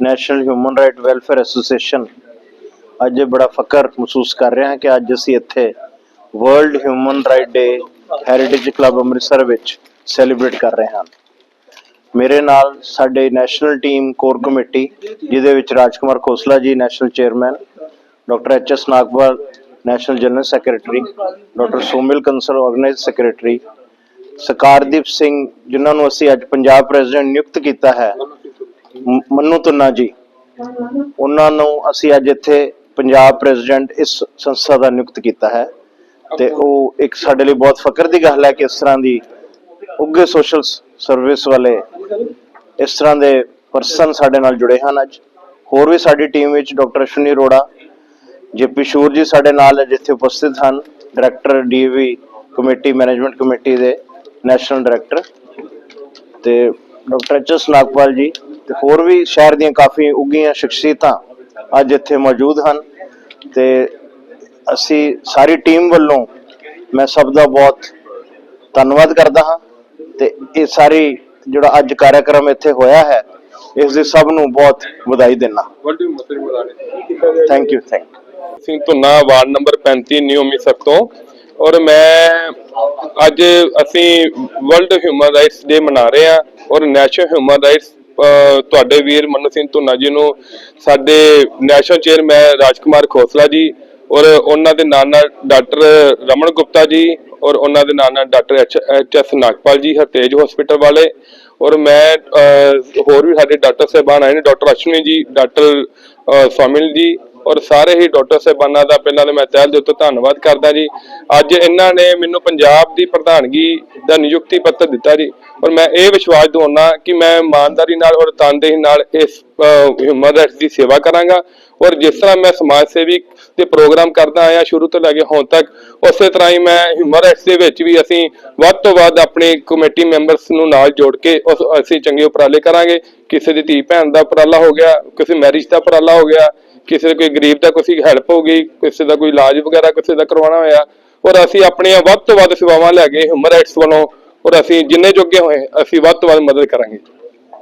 National human right welfare association ਅੱਜ ਬੜਾ ਫਕਰ ਮਹਿਸੂਸ ਕਰ ਰਿਹਾ ਹਾਂ ਕਿ ਅੱਜ ਅਸੀਂ ਇੱਥੇ world human right day heritage club Amritsar ਵਿੱਚ ਸੈਲੀਬ੍ਰੇਟ ਕਰ ਰਹੇ ਹਾਂ। ਮੇਰੇ ਨਾਲ ਸਾਡੇ ਨੈਸ਼ਨਲ ਟੀਮ ਕੋਰ ਕਮੇਟੀ ਜਿਹਦੇ ਵਿੱਚ Rajkumar Khosla ji national chairman doctor H S Nagwal national general secretary doctor Somil Kansal organise secretary Skardeep Singh ਜਿਨ੍ਹਾਂ ਨੂੰ ਅਸੀਂ ਅੱਜ ਪੰਜਾਬ ਪ੍ਰੈਜ਼ੀਡੈਂਟ ਨਿਯੁਕਤ ਕੀਤਾ ਹੈ ਮੰਨੂ ਤੁੰਨਾ ਜੀ। ਉਹਨਾਂ ਨੂੰ ਅਸੀਂ ਅੱਜ ਇੱਥੇ ਪੰਜਾਬ ਪ੍ਰੈਜ਼ੀਡੈਂਟ ਇਸ ਸੰਸਥਾ ਦਾ ਨਿਯੁਕਤ ਕੀਤਾ ਹੈ ਤੇ ਉਹ ਇੱਕ ਸਾਡੇ ਲਈ ਬਹੁਤ ਫਖਰ ਦੀ ਗੱਲ ਹੈ ਕਿ ਇਸ ਤਰ੍ਹਾਂ ਦੀ ਉੱਗੇ ਸੋਸ਼ਲ ਸਰਵਿਸ ਵਾਲੇ ਇਸ ਤਰ੍ਹਾਂ ਦੇ ਪਰਸਨ ਸਾਡੇ ਨਾਲ ਜੁੜੇ ਹਨ ਅੱਜ। ਹੋਰ ਵੀ ਸਾਡੀ ਟੀਮ ਵਿੱਚ ਡਾਕਟਰ ਅਸ਼ਵਨੀ ਅਰੋੜਾ ਜੇਪੀ ਸ਼ੂਰ ਜੀ ਸਾਡੇ ਨਾਲ ਅੱਜ ਇੱਥੇ ਉਪਸਥਿਤ ਹਨ। Director DV committee management committee ਦੇ ਨੈਸ਼ਨਲ ਡਾਇਰੈਕਟਰ ਤੇ doctor H S Nagpal ji ਤੇ ਹੋਰ ਵੀ ਸ਼ਹਿਰ ਦੀਆਂ ਕਾਫੀ ਉੱਗੀਆਂ ਸ਼ਖਸੀਅਤਾਂ ਅੱਜ ਇੱਥੇ ਮੌਜੂਦ ਹਨ ਤੇ ਅਸੀਂ ਸਾਰੀ ਟੀਮ ਵੱਲੋਂ ਮੈਂ ਸਭ ਦਾ ਬਹੁਤ ਧੰਨਵਾਦ ਕਰਦਾ ਹਾਂ ਤੇ ਇਹ ਸਾਰੀ ਜਿਹੜਾ ਅੱਜ ਕਾਰਜਕ੍ਰਮ ਇੱਥੇ ਹੋਇਆ ਹੈ, ਇਸ ਦੀ ਸਭ ਨੂੰ ਬਹੁਤ ਵਧਾਈ ਦਿੰਦਾ ਵੱਡੀ ਮੁਸਲਿਮ thank you thank Singh Dhunna ward number 35 new Amritsar ਤੋਂ। ਔਰ ਮੈਂ ਅੱਜ ਅਸੀਂ ਵਰਲਡ ਹਿਊਮਨ ਰਾਈਟਸ ਡੇ ਮਨਾ ਰਹੇ ਹਾਂ ਔਰ ਨੈਸ਼ਨਲ ਹਿਊਮਨ ਰਾਈਟਸ ਤੁਹਾਡੇ ਵੀਰ ਮਨੂ ਸਿੰਘ ਧੁੰਨਾ ਜੀ ਨੂੰ ਸਾਡੇ ਨੈਸ਼ਨਲ ਚੇਅਰਮੈਨ ਰਾਜਕੁਮਾਰ ਖੋਸਲਾ ਜੀ ਔਰ ਉਹਨਾਂ ਦੇ ਨਾਲ ਨਾਲ ਡਾਕਟਰ ਰਮਨ ਗੁਪਤਾ ਜੀ ਔਰ ਉਹਨਾਂ ਦੇ ਨਾਲ ਨਾਲ ਡਾਕਟਰ ਐਚ ਐਸ ਨਾਗਪਾਲ ਜੀ ਹਰਤੇਜ ਹਸਪੀਟਲ ਵਾਲੇ ਔਰ ਮੈਂ ਹੋਰ ਵੀ ਸਾਡੇ ਡਾਕਟਰ ਸਾਹਿਬਾਨ ਆਏ ਨੇ ਡਾਕਟਰ ਅਸ਼ਵਨੀ ਜੀ ਡਾਕਟਰ ਅਹ, ਸਵਾਮਿਲ ਜੀ ਔਰ ਸਾਰੇ ਹੀ ਡਾਕਟਰ ਸਾਹਿਬਾਨਾਂ ਦਾ ਪਹਿਲਾਂ ਤਾਂ ਮੈਂ ਤਹਿ ਦੇ ਉੱਤੇ ਧੰਨਵਾਦ ਕਰਦਾ ਜੀ। ਅੱਜ ਇਹਨਾਂ ਨੇ ਮੈਨੂੰ ਪੰਜਾਬ ਦੀ ਪ੍ਰਧਾਨਗੀ ਦਾ ਨਿਯੁਕਤੀ ਪੱਤਰ ਦਿੱਤਾ ਜੀ। ਔਰ ਮੈਂ ਇਹ ਵਿਸ਼ਵਾਸ ਦਿਵਾਉਣਾ ਕਿ ਮੈਂ ਇਮਾਨਦਾਰੀ ਨਾਲ ਔਰ ਤਨਦੇਹੀ ਨਾਲ ਇਸ ਹਿਊਮਨ ਦੀ ਸੇਵਾ ਕਰਾਂਗਾ। ਔਰ ਜਿਸ ਤਰ੍ਹਾਂ ਮੈਂ ਸਮਾਜ ਸੇਵੀ ਦੇ ਪ੍ਰੋਗਰਾਮ ਕਰਦਾ ਆਇਆ ਸ਼ੁਰੂ ਤੋਂ ਲੈ ਕੇ ਹੁਣ ਤੱਕ, ਉਸੇ ਤਰ੍ਹਾਂ ਹੀ ਮੈਂ ਹਿਊਮਨ ਰਾਈਟਸ ਦੇ ਵਿੱਚ ਵੀ ਅਸੀਂ ਵੱਧ ਤੋਂ ਵੱਧ ਆਪਣੀ ਕਮੇਟੀ ਮੈਂਬਰਸ ਨੂੰ ਨਾਲ ਜੋੜ ਕੇ ਅਸੀਂ ਚੰਗੇ ਉਪਰਾਲੇ ਕਰਾਂਗੇ। ਕਿਸੇ ਦੀ ਧੀ ਭੈਣ ਦਾ ਉਪਰਾਲਾ ਹੋ ਗਿਆ, ਕਿਸੇ ਮੈਰਿਜ ਦਾ ਉਪਰਾਲਾ ਹੋ ਗਿਆ ਕਿਸੇ ਕੋਈ ਗਰੀਬ ਦਾ ਕੋਈ ਹੈਲਪ ਹੋ ਗਈ, ਕਿਸੇ ਦਾ ਕੋਈ ਇਲਾਜ ਵਗੈਰਾ ਕਿਸੇ ਦਾ ਕਰਵਾਉਣਾ ਹੋਇਆ, ਔਰ ਅਸੀਂ ਆਪਣੀਆਂ ਵੱਧ ਤੋਂ ਵੱਧ ਸੇਵਾਵਾਂ ਲੈ ਕੇ ਹਿਊਮਨ ਰਾਈਟਸ ਵੱਲੋਂ ਔਰ ਅਸੀਂ ਜਿੰਨੇ ਜੋਗੇ ਹੋਏ, ਅਸੀਂ ਵੱਧ ਤੋਂ ਵੱਧ ਮਦਦ ਕਰਾਂਗੇ।